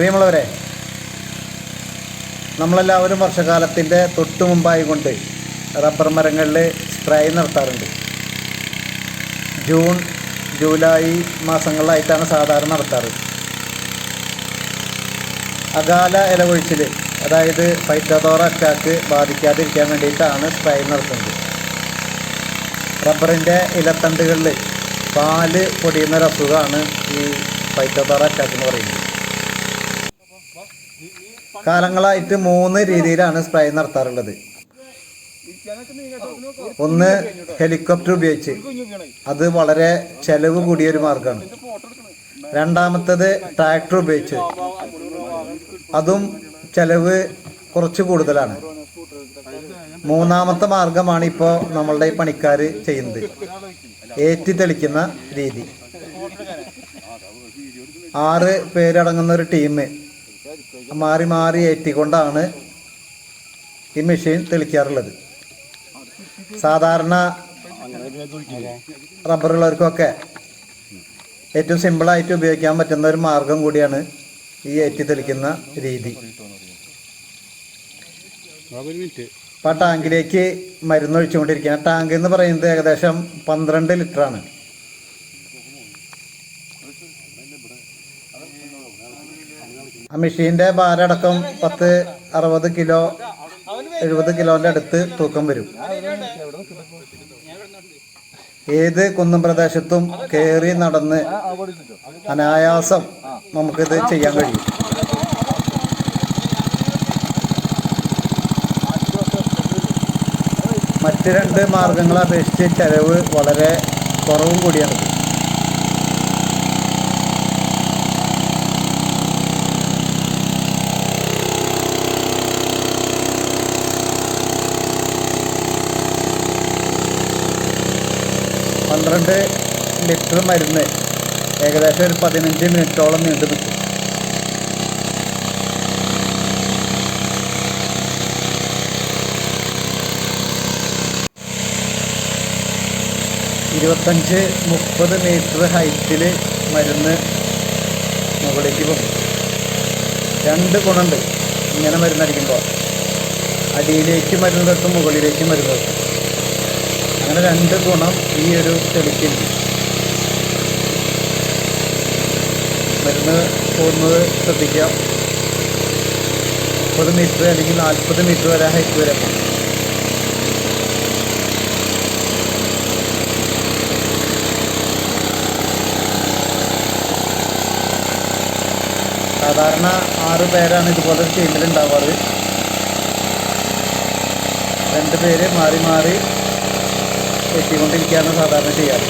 പ്രിയമുള്ളവരെ നമ്മളെല്ലാവരും വർഷകാലത്തിന്റെ തൊട്ട് മുമ്പായി കൊണ്ട് റബ്ബർ മരങ്ങളിൽ സ്പ്രേ നടത്താറുണ്ട്. ജൂൺ ജൂലൈ മാസങ്ങളിലായിട്ടാണ് സാധാരണ നടത്താറ്. അകാല ഇലവൊഴിച്ചിൽ അതായത് ഫൈറ്റോതോറ അറ്റാക്ക് ബാധിക്കാതിരിക്കാൻ വേണ്ടിയിട്ടാണ് സ്പ്രേ നടത്തുന്നത്. റബ്ബറിന്റെ ഇലത്തണ്ടുകളിൽ പാൽ പൊടിയുന്ന ഒരു അസുഖമാണ് ഈ ഫൈറ്റോതോറ അറ്റാക്ക് എന്ന് പറയുന്നത്. കാലങ്ങളായിട്ട് മൂന്ന് രീതിയിലാണ് സ്പ്രേ നടത്താറുള്ളത്. ഒന്ന് ഹെലികോപ്റ്റർ ഉപയോഗിച്ച്. അത് വളരെ ചെലവ് കൂടിയൊരു മാർഗമാണ്. രണ്ടാമത്തത് ട്രാക്ടർ ഉപയോഗിച്ച്. അതും ചെലവ് കുറച്ച് കൂടുതലാണ്. മൂന്നാമത്തെ മാർഗമാണ് ഇപ്പോൾ നമ്മളുടെ ഈ പണിക്കാർ ചെയ്യുന്നത്. ഏറ്റി തെളിക്കുന്ന രീതി. ആറ് പേരടങ്ങുന്ന ഒരു ടീം മാറി മാറി ഏറ്റിക്കൊണ്ടാണ് ഈ മെഷീൻ തെളിക്കാറുള്ളത്. സാധാരണ റബ്ബറുള്ളവർക്കൊക്കെ ഏറ്റവും സിമ്പിളായിട്ട് ഉപയോഗിക്കാൻ പറ്റുന്ന ഒരു മാർഗം കൂടിയാണ് ഈ ഏറ്റി തെളിക്കുന്ന രീതി. ആ ടാങ്കിലേക്ക് മരുന്ന് ഒഴിച്ചുകൊണ്ടിരിക്കുകയാണ്. ടാങ്ക് എന്ന് പറയുന്നത് ഏകദേശം പന്ത്രണ്ട് ലിറ്ററാണ്. ആ മെഷീന്റെ ഭാരടക്കം പത്ത് അറുപത് കിലോ എഴുപത് കിലോന്റെ അടുത്ത് തൂക്കം വരും. ഏത് കുന്നും പ്രദേശത്തും കയറി നടന്ന് അനായാസം നമുക്കിത് ചെയ്യാൻ കഴിയും. മറ്റ് രണ്ട് മാർഗങ്ങളെ അപേക്ഷിച്ച് ചെലവ് വളരെ കുറവും കൂടിയാണിത് പന്ത്രണ്ട് ലിറ്റർ മരുന്ന്. ഏകദേശം ഒരു പതിനഞ്ച് മിനിറ്റോളം നീണ്ടു നിൽക്കും. ഇരുപത്തഞ്ച് മുപ്പത് മീറ്റർ ഹൈറ്റിൽ മരുന്ന് മുകളിലേക്ക് പോകും. രണ്ട് ഗുണമുണ്ട്. ഇങ്ങനെ മരുന്നടിക്കുമ്പോൾ. അടിയിലേക്ക് മരുന്ന് തട്ടും മുകളിലേക്ക് മരുന്ന് തട്ടും. അങ്ങനെ രണ്ട് ഗുണം ഈ ഒരു തെളിക്കുണ്ട് മരുന്ന് പോകുന്നത് ശ്രദ്ധിക്കാം മുപ്പത് മീറ്റർ അല്ലെങ്കിൽ നാൽപ്പത് മീറ്റർ വരെ ഹൈറ്റ് വരെ സാധാരണ ആറ് പേരാണ് ഇതുപോലെ ഉണ്ടാവാറ്. രണ്ട് പേര് മാറി മാറി എത്തിക്കൊണ്ടിരിക്കുകയാണ് സാധാരണ ചെയ്യാറ്.